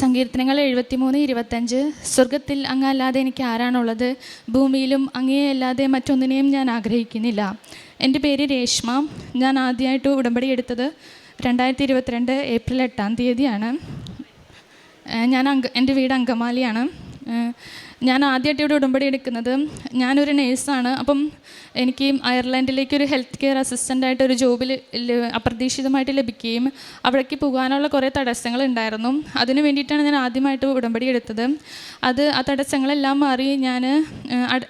സങ്കീർത്തനങ്ങൾ എഴുപത്തിമൂന്ന് ഇരുപത്തഞ്ച് സ്വർഗത്തിൽ അങ്ങല്ലാതെ എനിക്ക് ആരാണുള്ളത്? ഭൂമിയിലും അങ്ങേയല്ലാതെ മറ്റൊന്നിനെയും ഞാൻ ആഗ്രഹിക്കുന്നില്ല. എന്റെ പേര് രേഷ്മ. ഞാൻ ആദ്യമായിട്ട് ഉടമ്പടി എടുത്തത് രണ്ടായിരത്തി ഇരുപത്തിരണ്ട് ഏപ്രിൽ എട്ടാം തീയതിയാണ്. ഞാൻ അങ്ക എന്റെ വീട് അങ്കമാലിയാണ്. ഞാൻ ആദ്യമായിട്ട് ഇവിടെ ഉടമ്പടി എടുക്കുന്നത് ഞാനൊരു നേഴ്സാണ്. അപ്പം എനിക്ക് അയർലൻഡിലേക്ക് ഒരു ഹെൽത്ത് കെയർ അസിസ്റ്റന്റായിട്ട് ഒരു ജോബിൽ അപ്രതീക്ഷിതമായിട്ട് ലഭിക്കുകയും അവിടേക്ക് പോകാനുള്ള കുറേ തടസ്സങ്ങൾ ഉണ്ടായിരുന്നു. അതിന് വേണ്ടിയിട്ടാണ് ഞാൻ ആദ്യമായിട്ട് ഉടമ്പടി എടുത്തത്. അത് ആ തടസ്സങ്ങളെല്ലാം മാറി ഞാൻ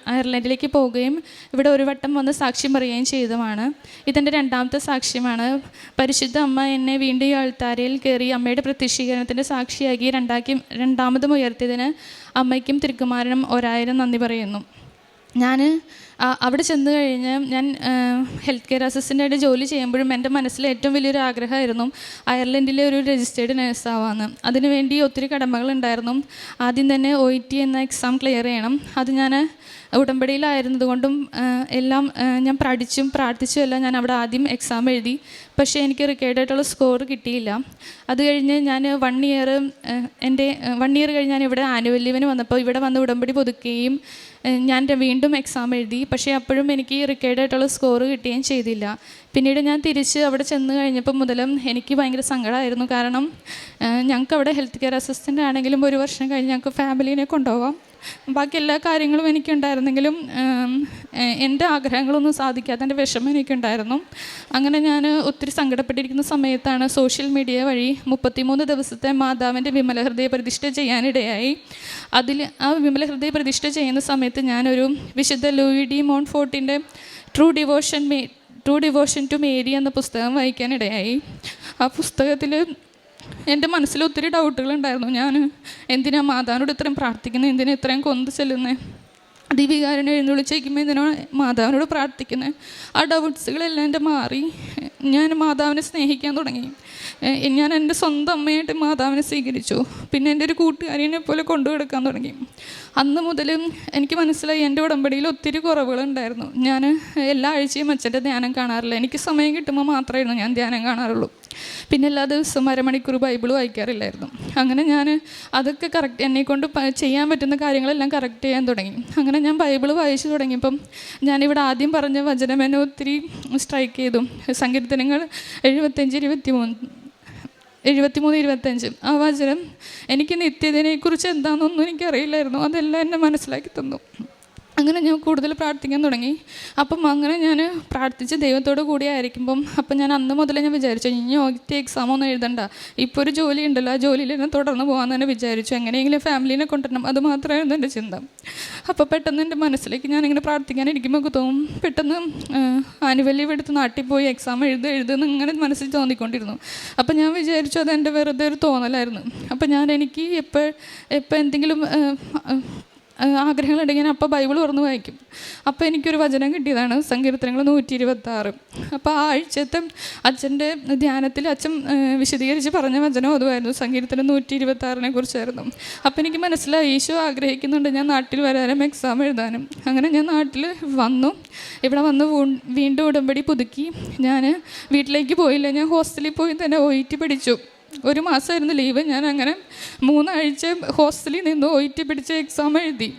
അയർലൻഡിലേക്ക് പോവുകയും ഇവിടെ ഒരു വട്ടം വന്ന് സാക്ഷ്യം പറയുകയും ചെയ്തതുമാണ്. ഇതെന്റെ രണ്ടാമത്തെ സാക്ഷ്യമാണ്. പരിശുദ്ധ അമ്മ എന്നെ വീണ്ടും ഈ ആൾത്താരയിൽ കയറി അമ്മയുടെ പ്രത്യക്ഷീകരണത്തിന്റെ സാക്ഷിയാക്കി രണ്ടാക്കി രണ്ടാമതും ഉയർത്തിയതിന് അമ്മയ്ക്കും തിരുക്കുമാരനും ഒരായിരം നന്ദി പറയുന്നു. ഞാൻ അവിടെ ചെന്ന് കഴിഞ്ഞ് ഞാൻ ഹെൽത്ത് കെയർ അസിസ്റ്റന്റായിട്ട് ജോലി ചെയ്യുമ്പോഴും എന്റെ മനസ്സിൽ ഏറ്റവും വലിയൊരു ആഗ്രഹമായിരുന്നു അയർലൻഡിലെ ഒരു രജിസ്റ്റേർഡ് നേഴ്സാവാന്ന് അതിനുവേണ്ടി ഒത്തിരി കടമകളുണ്ടായിരുന്നു. ആദ്യം തന്നെ ഒ ടി എന്ന എക്സാം ക്ലിയർ ചെയ്യണം. അത് ഞാൻ ഉടമ്പടിയിലായിരുന്നത് കൊണ്ടും എല്ലാം ഞാൻ പഠിച്ചും പ്രാർത്ഥിച്ചും എല്ലാം ഞാൻ അവിടെ ആദ്യം എക്സാം എഴുതി. പക്ഷേ എനിക്ക് റിക്കേർഡായിട്ടുള്ള സ്കോർ കിട്ടിയില്ല. അത് കഴിഞ്ഞ് ഞാൻ വൺ ഇയർ എന്റെ വൺ ഇയർ കഴിഞ്ഞ് ഞാൻ ഇവിടെ ആനുവൽ ലീവിന് വന്നപ്പോൾ ഇവിടെ വന്ന് ഉടമ്പടി പുതുക്കുകയും ഞാൻ വീണ്ടും എക്സാം എഴുതി. പക്ഷേ അപ്പോഴും എനിക്ക് റിക്കേർഡായിട്ടുള്ള സ്കോർ കിട്ടുകയും ചെയ്തില്ല. പിന്നീട് ഞാൻ തിരിച്ച് അവിടെ ചെന്ന് കഴിഞ്ഞപ്പോൾ മുതലും എനിക്ക് ഭയങ്കര സങ്കടമായിരുന്നു. കാരണം ഞങ്ങൾക്ക് അവിടെ ഹെൽത്ത് കെയർ അസിസ്റ്റന്റ് ആണെങ്കിലും ഒരു വർഷം കഴിഞ്ഞ് ഞങ്ങൾക്ക് ഫാമിലീനെ കൊണ്ടുപോകാം. ബാക്കി എല്ലാ കാര്യങ്ങളും എനിക്കുണ്ടായിരുന്നെങ്കിലും എന്റെ ആഗ്രഹങ്ങളൊന്നും സാധിക്കാത്ത എന്റെ വിഷമം എനിക്കുണ്ടായിരുന്നു. അങ്ങനെ ഞാൻ ഒത്തിരി സങ്കടപ്പെട്ടിരിക്കുന്ന സമയത്താണ് സോഷ്യൽ മീഡിയ വഴി മുപ്പത്തിമൂന്ന് ദിവസത്തെ മാതാവിന്റെ വിമല ഹൃദയ പ്രതിഷ്ഠ ചെയ്യാനിടയായി. അതിൽ ആ വിമല ഹൃദയ പ്രതിഷ്ഠ ചെയ്യുന്ന സമയത്ത് ഞാനൊരു വിശുദ്ധ ലൂയി ഡി മോൺ ഫോർട്ടിന്റെ ട്രൂ ഡിവോഷൻ മേ ട്രൂ ഡിവോഷൻ ടു മേരി എന്ന പുസ്തകം വായിക്കാനിടയായി. ആ പുസ്തകത്തിൽ എന്റെ മനസ്സിൽ ഒത്തിരി ഡൗട്ടുകളുണ്ടായിരുന്നു ഞാൻ എന്തിനാ മാതാവിനോട് ഇത്രയും പ്രാർത്ഥിക്കുന്നത് എന്തിനാ ഇത്രയും കൊന്ത് ചെല്ലുന്നത് ദീപികാരനെ എഴുന്നള്ളിച്ചേക്കുമ്പോൾ എന്തിനാണ് മാതാവിനോട് പ്രാർത്ഥിക്കുന്നത് ആ ഡൗട്ട്സുകളെല്ലാം എന്റെ മാറി. ഞാൻ മാതാവിനെ സ്നേഹിക്കാൻ തുടങ്ങി. ഞാൻ എന്റെ സ്വന്തം അമ്മയായിട്ട് മാതാവിനെ സ്വീകരിച്ചു. പിന്നെ എന്റെ ഒരു കൂട്ടുകാരിനെ പോലെ കൊണ്ടുകൊടുക്കാൻ തുടങ്ങി. അന്ന് മുതൽ എനിക്ക് മനസ്സിലായി എന്റെ ഉടമ്പടിയിൽ ഒത്തിരി കുറവുകളുണ്ടായിരുന്നു ഞാൻ എല്ലാ ആഴ്ചയും അച്ഛന്റെ ധ്യാനം കാണാറില്ല. എനിക്ക് സമയം കിട്ടുമ്പോൾ മാത്രമായിരുന്നു ഞാൻ ധ്യാനം കാണാറുള്ളൂ. പിന്നെ എല്ലാ ദിവസവും അരമണിക്കൂർ ബൈബിൾ വായിക്കാറില്ലായിരുന്നു. അങ്ങനെ ഞാൻ അതൊക്കെ കറക്റ്റ് എന്നെ കൊണ്ട് ചെയ്യാൻ പറ്റുന്ന കാര്യങ്ങളെല്ലാം കറക്റ്റ് ചെയ്യാൻ തുടങ്ങി. അങ്ങനെ ഞാൻ ബൈബിൾ വായിച്ചു തുടങ്ങിയപ്പം ഞാനിവിടെ ആദ്യം പറഞ്ഞ വചനം എന്നെ ഒത്തിരി സ്ട്രൈക്ക് ചെയ്തു. സങ്കീർത്തനങ്ങൾ എഴുപത്തഞ്ച് ഇരുപത്തി മൂന്ന് എഴുപത്തിമൂന്ന് ഇരുപത്തഞ്ച് ആ വചനം എനിക്ക് നിത്യതയെക്കുറിച്ച് എന്താണെന്നൊന്നും എനിക്കറിയില്ലായിരുന്നു. അതെല്ലാം എന്നെ മനസ്സിലാക്കി തന്നു. അങ്ങനെ ഞാൻ കൂടുതൽ പ്രാർത്ഥിക്കാൻ തുടങ്ങി. അപ്പം അങ്ങനെ ഞാൻ പ്രാർത്ഥിച്ച് ദൈവത്തോട് കൂടി ആയിരിക്കുമ്പം അപ്പം ഞാൻ അന്ന് മുതലേ ഞാൻ വിചാരിച്ചു ഇനി ഒറ്റ എക്സാം ഒന്നും എഴുതണ്ട. ഇപ്പോൾ ഒരു ജോലി ഉണ്ടല്ലോ ആ ജോലിയിൽ തന്നെ തുടർന്ന് പോകാൻ തന്നെ വിചാരിച്ചു. എങ്ങനെയെങ്കിലും ഫാമിലീനെ കൊണ്ടുവരണം അത് മാത്രമായിരുന്നു എന്റെ ചിന്ത. അപ്പോൾ പെട്ടെന്ന് എന്റെ മനസ്സിലേക്ക് ഞാനിങ്ങനെ പ്രാർത്ഥിക്കാനിരിക്കുമ്പോൾ തോന്നും പെട്ടെന്ന് ആനുവൽ ലീവ് എടുത്ത് നാട്ടിൽ പോയി എക്സാം എഴുത് എഴുതുന്ന ഇങ്ങനെ മനസ്സിൽ തോന്നിക്കൊണ്ടിരുന്നു. അപ്പം ഞാൻ വിചാരിച്ചു അത് എന്റെ വെറുതെ ഒരു തോന്നലായിരുന്നു. അപ്പം ഞാൻ എനിക്ക് എപ്പോൾ എപ്പോൾ എന്തെങ്കിലും ആഗ്രഹങ്ങളുണ്ടെങ്കിൽ ഞാൻ അപ്പോൾ ബൈബിൾ തുറന്ന് വായിക്കും. അപ്പോൾ എനിക്കൊരു വചനം കിട്ടിയതാണ് സങ്കീർത്തനങ്ങൾ നൂറ്റി ഇരുപത്തി ആറ് അപ്പോൾ ആ ആഴ്ചത്തെ അച്ഛന്റെ ധ്യാനത്തിൽ അച്ഛൻ വിശദീകരിച്ച് പറഞ്ഞ വചനം അതുമായിരുന്നു. സങ്കീർത്തനം നൂറ്റി ഇരുപത്തി ആറിനെ കുറിച്ചായിരുന്നു. അപ്പോൾ എനിക്ക് മനസ്സിലായി ഈശോ ആഗ്രഹിക്കുന്നുണ്ട് ഞാൻ നാട്ടിൽ വരാനും എക്സാം എഴുതാനും. അങ്ങനെ ഞാൻ നാട്ടിൽ വന്നു. ഇവിടെ വന്ന് വീണ്ടും ഉടമ്പടി പുതുക്കി. ഞാൻ വീട്ടിലേക്ക് പോയില്ല. ഞാൻ ഹോസ്റ്റലിൽ പോയി തന്നെ ഒ പഠിച്ചു. ഒരു മാസമായിരുന്നു ലീവ്. ഞാൻ അങ്ങനെ മൂന്നാഴ്ച ഹോസ്റ്റലിൽ നിന്ന് ഒ ടി പിടിച്ച് എക്സാം എഴുതി.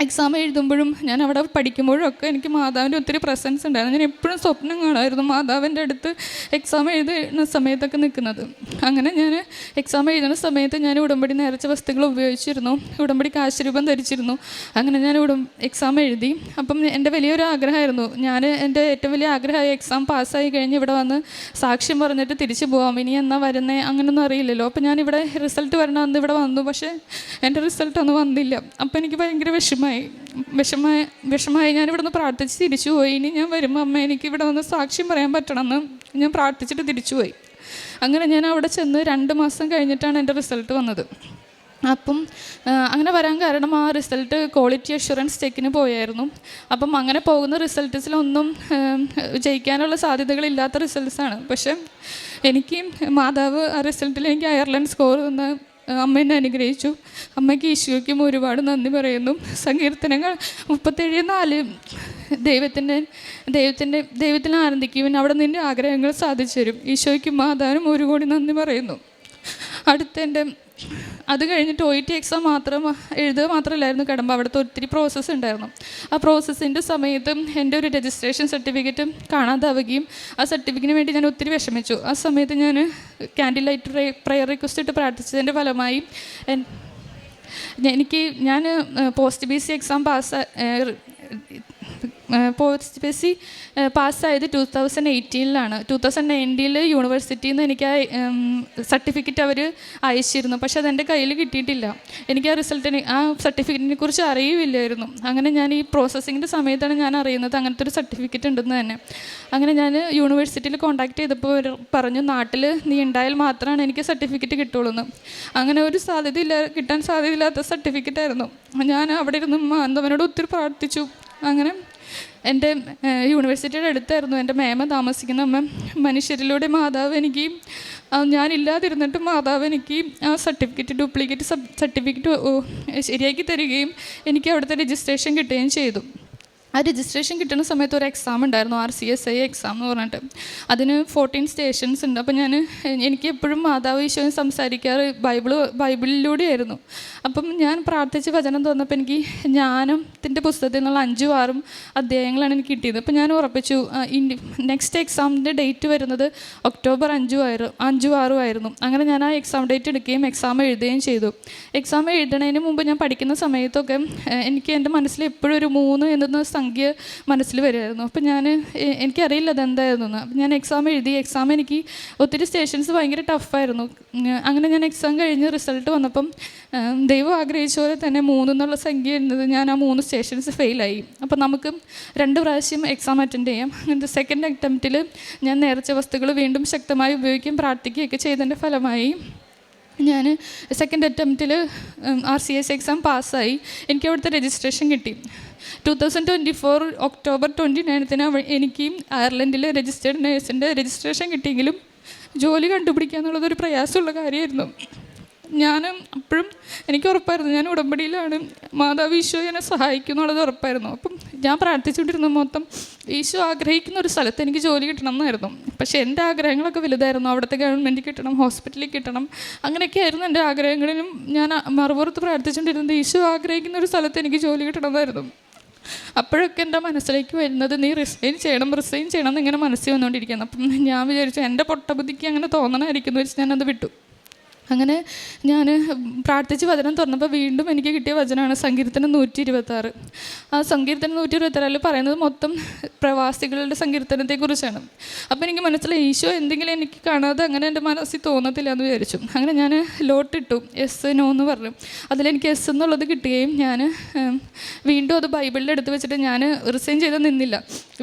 എക്സാം എഴുതുമ്പോഴും ഞാൻ അവിടെ പഠിക്കുമ്പോഴും ഒക്കെ എനിക്ക് മാതാവിന്റെ ഒത്തിരി പ്രസൻസ് ഉണ്ടായിരുന്നു. ഞാൻ എപ്പോഴും സ്വപ്നം കാണുമായിരുന്നു മാതാവിന്റെ അടുത്ത് എക്സാം എഴുതുന്ന സമയത്തൊക്കെ നിൽക്കുന്നത്. അങ്ങനെ ഞാൻ എക്സാം എഴുതുന്ന സമയത്ത് ഞാൻ ഉടമ്പടി നേർച്ച വസ്തുക്കൾ ഉപയോഗിച്ചിരുന്നു. ഉടമ്പടി കാശുരൂപം ധരിച്ചിരുന്നു. അങ്ങനെ ഞാൻ ഉടം എക്സാം എഴുതി. അപ്പം എന്റെ വലിയൊരു ആഗ്രഹമായിരുന്നു. ഞാൻ എന്റെ ഏറ്റവും വലിയ ആഗ്രഹമായി എക്സാം പാസ്സായി കഴിഞ്ഞ് ഇവിടെ വന്ന് സാക്ഷ്യം പറഞ്ഞിട്ട് തിരിച്ചു പോകാം ഇനി എന്നാ വരുന്നേ? അങ്ങനൊന്നും അറിയില്ലല്ലോ. അപ്പം ഇവിടെ റിസൾട്ട് വരണമെന്ന് ഇവിടെ വന്നു. പക്ഷേ എന്റെ റിസൾട്ട് ഒന്നും വന്നില്ല. അപ്പം എനിക്ക് ഭയങ്കര വിഷമമായി വിഷമമായി വിഷമമായി ഞാൻ ഇവിടെ നിന്ന് പ്രാർത്ഥിച്ച് തിരിച്ചു പോയി ഇനി ഞാൻ വരുമ്പോൾ അമ്മ എനിക്ക് ഇവിടെ വന്ന് സാക്ഷ്യം പറയാൻ പറ്റണമെന്ന് ഞാൻ പ്രാർത്ഥിച്ചിട്ട് തിരിച്ചു പോയി അങ്ങനെ ഞാൻ അവിടെ ചെന്ന് രണ്ട് മാസം കഴിഞ്ഞിട്ടാണ് എന്റെ റിസൾട്ട് വന്നത്. അപ്പം അങ്ങനെ വരാൻ കാരണം ആ റിസൾട്ട് ക്വാളിറ്റി അഷുറൻസ് ചെക്കിന് പോയായിരുന്നു. അപ്പം അങ്ങനെ പോകുന്ന റിസൾട്ട്സിലൊന്നും ജയിക്കാനുള്ള സാധ്യതകളില്ലാത്ത റിസൾട്ട്സാണ്. പക്ഷേ എനിക്ക് മാതാവ് ആ റിസൾട്ടിൽ എനിക്ക് അയർലൻഡ് സ്കോർ തന്ന് അമ്മ എന്നെ അനുഗ്രഹിച്ചു. അമ്മയ്ക്ക് ഈശോയ്ക്കും ഒരുപാട് നന്ദി പറയുന്നു. സങ്കീർത്തനങ്ങൾ മുപ്പത്തേഴ് നാല്. ദൈവത്തിന്റെ ദൈവത്തിന്റെ ദൈവത്തിനെ ആനന്ദിക്കുവിൻ. അവിടെ നിന്റെ ആഗ്രഹങ്ങൾ സാധിച്ചു തരും. ഈശോയ്ക്കും മാതാവിനും ഒരു കോടി നന്ദി പറയുന്നു. അടുത്ത എന്റെ അത് കഴിഞ്ഞിട്ട് ഒ ടി എക്സാം മാത്രം എഴുതുക മാത്രമല്ലായിരുന്നു കിടമ്പോൾ അവിടുത്തെ ഒത്തിരി പ്രോസസ്സ് ഉണ്ടായിരുന്നു. ആ പ്രോസസ്സിന്റെ സമയത്ത് എന്റെ ഒരു രജിസ്ട്രേഷൻ സർട്ടിഫിക്കറ്റ് കാണാതാവുകയും ആ സർട്ടിഫിക്കറ്റിന് വേണ്ടി ഞാൻ ഒത്തിരി വിഷമിച്ചു. ആ സമയത്ത് ഞാൻ ക്യാൻഡിൽ ലൈറ്റ് പ്രയർ റിക്വസ്റ്റ് ഇട്ട് പ്രാർത്ഥിച്ചതിന്റെ ഫലമായി എനിക്ക് ഞാൻ post B C exam pass post B C പാസ്സായത് two thousand എയ്റ്റീനിലാണ് ടു തൗസൻഡ് നയന്റീനിൽ യൂണിവേഴ്സിറ്റിയിൽ നിന്ന് എനിക്ക് ആ സർട്ടിഫിക്കറ്റ് അവർ അയച്ചിരുന്നു. പക്ഷെ അതെന്റെ കയ്യിൽ കിട്ടിയിട്ടില്ല. എനിക്ക് ആ റിസൾട്ടിന് ആ സർട്ടിഫിക്കറ്റിനെ കുറിച്ച് അറിയില്ലായിരുന്നു. അങ്ങനെ ഞാൻ ഈ പ്രോസസ്സിങ്ങിന്റെ സമയത്താണ് ഞാൻ അറിയുന്നത് അങ്ങനത്തെ ഒരു സർട്ടിഫിക്കറ്റ് ഉണ്ടെന്ന് തന്നെ. അങ്ങനെ ഞാൻ യൂണിവേഴ്സിറ്റിയിൽ കോൺടാക്ട് ചെയ്തപ്പോൾ അവർ പറഞ്ഞു നാട്ടിൽ നീ ഉണ്ടായാൽ മാത്രമാണ് എനിക്ക് സർട്ടിഫിക്കറ്റ് കിട്ടുള്ളൂ എന്ന്. അങ്ങനെ ഒരു സാധ്യതയില്ല കിട്ടാൻ സാധ്യതയില്ലാത്ത സർട്ടിഫിക്കറ്റ് ആയിരുന്നു ഞാൻ അവിടെ ഇരുന്ന് മാന്തവനോട് ഒത്തിരി പ്രാർത്ഥിച്ചു. അങ്ങനെ എന്റെ യൂണിവേഴ്സിറ്റിയുടെ അടുത്തായിരുന്നു. എന്റെ മേമ താമസിക്കുന്ന അമ്മ മനുഷ്യരിലൂടെ മാതാവ് എനിക്ക് ഞാനില്ലാതിരുന്നിട്ട് മാതാവ് എനിക്ക് ആ സർട്ടിഫിക്കറ്റ് ഡ്യൂപ്ലിക്കേറ്റ് സർട്ടിഫിക്കറ്റ് ശരിയാക്കി തരികയും എനിക്ക് അവിടുത്തെ രജിസ്ട്രേഷൻ കിട്ടുകയും ചെയ്തു. ആ രജിസ്ട്രേഷൻ കിട്ടുന്ന സമയത്ത് ഒരു എക്സാം ഉണ്ടായിരുന്നു R C S I exam എന്ന് പറഞ്ഞിട്ട്. അതിന് ഫോർട്ടീൻ സ്റ്റേഷൻസ് ഉണ്ട്. അപ്പോൾ ഞാൻ എനിക്ക് എപ്പോഴും മാതാവ് ഈശോയും സംസാരിക്കാറ് ബൈബിൾ ബൈബിളിലൂടെയായിരുന്നു. അപ്പം ഞാൻ പ്രാർത്ഥിച്ച് വചനം തോന്നപ്പോൾ എനിക്ക് ജ്ഞാനത്തിന്റെ പുസ്തകത്തിൽ നിന്നുള്ള അഞ്ചും ആറും അധ്യായങ്ങളാണ് എനിക്ക് കിട്ടിയത്. അപ്പോൾ ഞാൻ ഉറപ്പിച്ചു നെക്സ്റ്റ് എക്സാമിന്റെ ഡേറ്റ് വരുന്നത് ഒക്ടോബർ അഞ്ചു ആയിരുന്നു അഞ്ചു ആറും ആയിരുന്നു. അങ്ങനെ ഞാൻ ആ എക്സാം ഡേറ്റ് എടുക്കുകയും എക്സാം എഴുതുകയും ചെയ്തു. എക്സാം എഴുതുന്നതിന് മുമ്പ് ഞാൻ പഠിക്കുന്ന സമയത്തൊക്കെ എനിക്ക് എന്റെ മനസ്സിൽ എപ്പോഴും ഒരു മൂന്ന് എന്ന സംഖ്യ മനസ്സിൽ വരുമായിരുന്നു. അപ്പം ഞാൻ എനിക്കറിയില്ല അതെന്തായിരുന്നു എന്ന്. അപ്പം ഞാൻ എക്സാം എഴുതി എക്സാം എനിക്ക് ഒത്തിരി സ്റ്റേഷൻസ് ഭയങ്കര ടഫായിരുന്നു അങ്ങനെ ഞാൻ എക്സാം കഴിഞ്ഞ് റിസൾട്ട് വന്നപ്പം ദൈവം ആഗ്രഹിച്ച പോലെ തന്നെ മൂന്നെന്നുള്ള സംഖ്യ ഇരുന്നത് ഞാൻ ആ മൂന്ന് സ്റ്റേഷൻസ് ഫെയിലായി അപ്പം നമുക്ക് രണ്ട് പ്രാവശ്യം എക്സാം അറ്റൻഡ് ചെയ്യാം. അങ്ങനത്തെ സെക്കൻഡ് അറ്റംപ്റ്റിൽ ഞാൻ നേർച്ച വസ്തുക്കൾ വീണ്ടും ശക്തമായി ഉപയോഗിക്കുകയും പ്രാർത്ഥിക്കുകയൊക്കെ ചെയ്തതിന്റെ ഫലമായി. ഞാൻ സെക്കൻഡ് അറ്റംപ്റ്റിൽ ആർ സി എസ് എക്സാം പാസ്സായി എനിക്ക് അവിടുത്തെ രജിസ്ട്രേഷൻ കിട്ടി. Two thousand twenty four October twenty നയൻത്തിന് എനിക്ക് അയർലൻഡിൽ രജിസ്റ്റേർഡ് നേഴ്സിന്റെ രജിസ്ട്രേഷൻ കിട്ടിയെങ്കിലും ജോലി കണ്ടുപിടിക്കുക എന്നുള്ളതൊരു പ്രയാസമുള്ള കാര്യമായിരുന്നു. ഞാൻ അപ്പോഴും എനിക്ക് ഉറപ്പായിരുന്നു. ഞാൻ ഉടമ്പടിയിലാണ്. മാതാവ് ഈശോ എന്നെ സഹായിക്കും എന്നുള്ളത് ഉറപ്പായിരുന്നു. അപ്പം ഞാൻ പ്രാർത്ഥിച്ചുകൊണ്ടിരുന്ന മൊത്തം ഈശോ ആഗ്രഹിക്കുന്ന ഒരു സ്ഥലത്ത് എനിക്ക് ജോലി കിട്ടണം എന്നായിരുന്നു പക്ഷേ എന്റെ ആഗ്രഹങ്ങളൊക്കെ വലുതായിരുന്നു. അവിടുത്തെ ഗവൺമെന്റ് കിട്ടണം ഹോസ്പിറ്റലിൽ കിട്ടണം അങ്ങനെയൊക്കെ ആയിരുന്നു എന്റെ ആഗ്രഹങ്ങളിലും ഞാൻ മറുപുറത്ത് പ്രാർത്ഥിച്ചുകൊണ്ടിരുന്നത്. ഈശോ ആഗ്രഹിക്കുന്ന ഒരു സ്ഥലത്ത് എനിക്ക് ജോലി കിട്ടണം എന്നായിരുന്നു അപ്പോഴൊക്കെ എന്റെ മനസ്സിലേക്ക് വരുന്നത് നീ റിസൈൻ ചെയ്യണം റിസൈൻ ചെയ്യണം എന്നിങ്ങനെ മനസ്സിൽ വന്നുകൊണ്ടിരിക്കുന്നു അപ്പം ഞാൻ വിചാരിച്ചു എന്റെ പൊട്ടബുദ്ധിക്ക് അങ്ങനെ തോന്നണമായിരിക്കുന്നു വെച്ച് ഞാനത് വിട്ടു. അങ്ങനെ ഞാൻ പ്രാർത്ഥിച്ച് വചനം തുറന്നപ്പോൾ വീണ്ടും എനിക്ക് കിട്ടിയ വചനമാണ് സങ്കീർത്തനം നൂറ്റി ഇരുപത്താറ് ആ സങ്കീർത്തനം നൂറ്റി ഇരുപത്താറിൽ പറയുന്നത് മൊത്തം പ്രവാസികളുടെ സങ്കീർത്തനത്തെക്കുറിച്ചാണ്. അപ്പോൾ എനിക്ക് മനസ്സിലായി ഈശോ എന്തെങ്കിലും എനിക്ക് കാണാതെ അങ്ങനെ എന്റെ മനസ്സിൽ തോന്നത്തില്ല എന്ന് വിചാരിച്ചു. അങ്ങനെ ഞാൻ ലോട്ടിട്ടു എസ് നോ എന്ന് പറഞ്ഞു. അതിലെനിക്ക് എസ് എന്നുള്ളത് കിട്ടുകയും ഞാൻ വീണ്ടും അത് ബൈബിളിൽ എടുത്ത് വെച്ചിട്ട് ഞാൻ റിസൈൻ ചെയ്ത് നിന്നില്ല.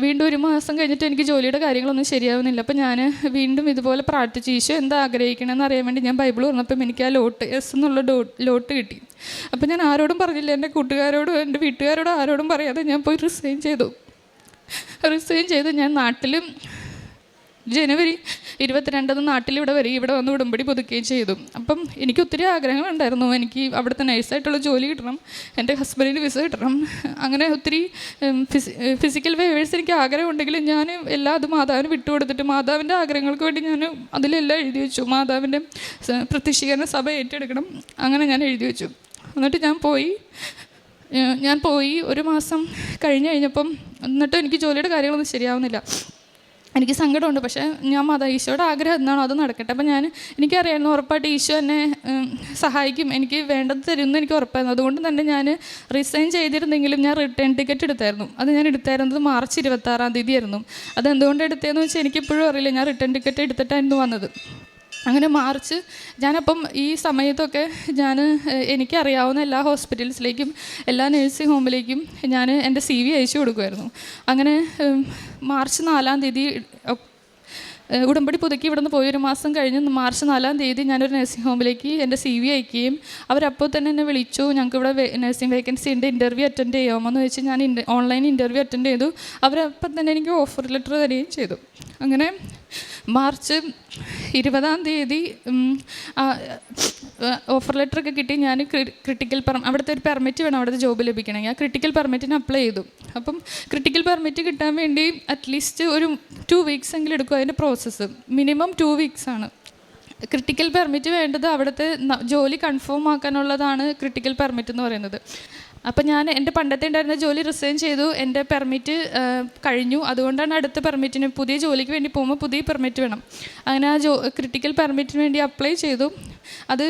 വീണ്ടും ഒരു മാസം കഴിഞ്ഞിട്ട് എനിക്ക് ജോലിയുടെ കാര്യങ്ങളൊന്നും ശരിയാവുന്നില്ല. അപ്പോൾ ഞാൻ വീണ്ടും ഇതുപോലെ പ്രാർത്ഥിച്ചു ഈശോ എന്താ ആഗ്രഹിക്കണമെന്ന് അറിയാൻ വേണ്ടി ഞാൻ ബൈബിൾ തുറന്നപ്പം എനിക്ക് ആ ലോട്ട് എസ് എന്നുള്ള ലോട്ട് കിട്ടി. അപ്പം ഞാൻ ആരോടും പറഞ്ഞില്ല. എന്റെ കൂട്ടുകാരോടും എന്റെ വീട്ടുകാരോടും ആരോടും പറയാതെ ഞാൻ പോയി റിസൈൻ ചെയ്തു. റിസൈൻ ചെയ്ത് ഞാൻ നാട്ടിലും ജനുവരി ഇരുപത്തിരണ്ടിന് നാട്ടിലിവിടെ വരെ ഇവിടെ വന്ന് ഉടമ്പടി പുതുക്കുകയും ചെയ്തു. അപ്പം എനിക്ക് ഒത്തിരി ആഗ്രഹങ്ങളുണ്ടായിരുന്നു. എനിക്ക് അവിടുത്തെ നഴ്സായിട്ടുള്ള ജോലി കിട്ടണം. എന്റെ ഹസ്ബൻഡിന് വിസ കിട്ടണം. അങ്ങനെ ഒത്തിരി ഫിസിക്കൽ വേവേഴ്സ് എനിക്ക് ആഗ്രഹമുണ്ടെങ്കിലും ഞാൻ എല്ലാ അതും മാതാവിന് വിട്ടുകൊടുത്തിട്ട് മാതാവിന്റെ ആഗ്രഹങ്ങൾക്ക് വേണ്ടി ഞാൻ അതിലെല്ലാം എഴുതി വെച്ചു. മാതാവിന്റെ പ്രത്യക്ഷീകരണ സഭ ഏറ്റെടുക്കണം. അങ്ങനെ ഞാൻ എഴുതി വെച്ചു. എന്നിട്ട് ഞാൻ പോയി. ഞാൻ പോയി ഒരു മാസം കഴിഞ്ഞ് കഴിഞ്ഞപ്പം എന്നിട്ടും എനിക്ക് ജോലിയുടെ കാര്യങ്ങളൊന്നും ശരിയാവുന്നില്ല. എനിക്ക് സങ്കടമുണ്ട്. പക്ഷേ ഞാൻ മത ഈശോയുടെ ആഗ്രഹം എന്താണോ അത് നടക്കട്ടെ. അപ്പം ഞാൻ എനിക്കറിയായിരുന്നു ഉറപ്പായിട്ട് ഈശോ എന്നെ സഹായിക്കും. എനിക്ക് വേണ്ടത് തരുമെന്ന് എനിക്ക് ഉറപ്പായിരുന്നു. അതുകൊണ്ട് തന്നെ ഞാൻ റിസൈൻ ചെയ്തിരുന്നെങ്കിലും ഞാൻ റിട്ടേൺ ടിക്കറ്റ് എടുത്തായിരുന്നു. അത് ഞാൻ എടുത്തായിരുന്നത് മാർച്ച് ഇരുപത്താറാം തീയതി ആയിരുന്നു അത് എന്തുകൊണ്ട് എടുത്തതെന്ന് വെച്ചാൽ എനിക്കിപ്പോഴും അറിയില്ല. ഞാൻ റിട്ടേൺ ടിക്കറ്റ് എടുത്തിട്ടായിരുന്നു വന്നത്. അങ്ങനെ മാർച്ച് ഞാനപ്പം ഈ സമയത്തൊക്കെ ഞാൻ എനിക്കറിയാവുന്ന എല്ലാ ഹോസ്പിറ്റൽസിലേക്കും എല്ലാ നഴ്സിംഗ് ഹോമിലേക്കും ഞാൻ എന്റെ സി വി അയച്ചു കൊടുക്കുമായിരുന്നു അങ്ങനെ മാർച്ച് നാലാം തീയതി ഉടമ്പടി പുതുക്കി ഇവിടെ നിന്ന് പോയി ഒരു മാസം കഴിഞ്ഞ് മാർച്ച് നാലാം തീയതി ഞാനൊരു നഴ്സിംഗ് ഹോമിലേക്ക് എന്റെ സി വി അയക്കുകയും അവരപ്പോൾ തന്നെ എന്നെ വിളിച്ചു ഞങ്ങൾക്ക് ഇവിടെ നഴ്സിംഗ് വേക്കൻസി ഉണ്ട് ഇന്റർവ്യൂ അറ്റൻഡ് ചെയ്യാമോ എന്ന് വെച്ച് ഞാൻ ഓൺലൈൻ ഇന്റർവ്യൂ അറ്റൻഡ് ചെയ്തു. അവരപ്പം തന്നെ എനിക്ക് ഓഫർ ലെറ്റർ തരികയും ചെയ്തു. അങ്ങനെ മാർച്ച് ഇരുപതാം തീയതി ഓഫർ ലെറ്റർ ഒക്കെ കിട്ടി. ഞാൻ ക്രിട്ടിക്കൽ പെർ അവിടുത്തെ ഒരു പെർമിറ്റ് വേണം അവിടുത്തെ ജോബ് ലഭിക്കണമെങ്കിൽ. ആ ക്രിട്ടിക്കൽ പെർമിറ്റിന് അപ്ലൈ ചെയ്തു. അപ്പം ക്രിട്ടിക്കൽ പെർമിറ്റ് കിട്ടാൻ വേണ്ടി അറ്റ്ലീസ്റ്റ് ഒരു ടു വീക്സ് എങ്കിലും എടുക്കും അതിന്റെ പ്രോസസ്സ് മിനിമം ടു വീക്സ് ആണ്. ക്രിട്ടിക്കൽ പെർമിറ്റ് വേണ്ടത് അവിടുത്തെ ജോലി കൺഫേം ആക്കാനുള്ളതാണ് ക്രിട്ടിക്കൽ പെർമിറ്റ് എന്ന് പറയുന്നത്. അപ്പം ഞാൻ എന്റെ പണ്ടത്തെ ഉണ്ടായിരുന്ന ജോലി റിസൈൻ ചെയ്തു. എന്റെ പെർമിറ്റ് കഴിഞ്ഞു. അതുകൊണ്ടാണ് അടുത്ത പെർമിറ്റിന് പുതിയ ജോലിക്ക് വേണ്ടി പോകുമ്പോൾ പുതിയ പെർമിറ്റ് വേണം. അങ്ങനെ ആ ജോ ക്രിട്ടിക്കൽ പെർമിറ്റിന് വേണ്ടി അപ്ലൈ ചെയ്തു. അത്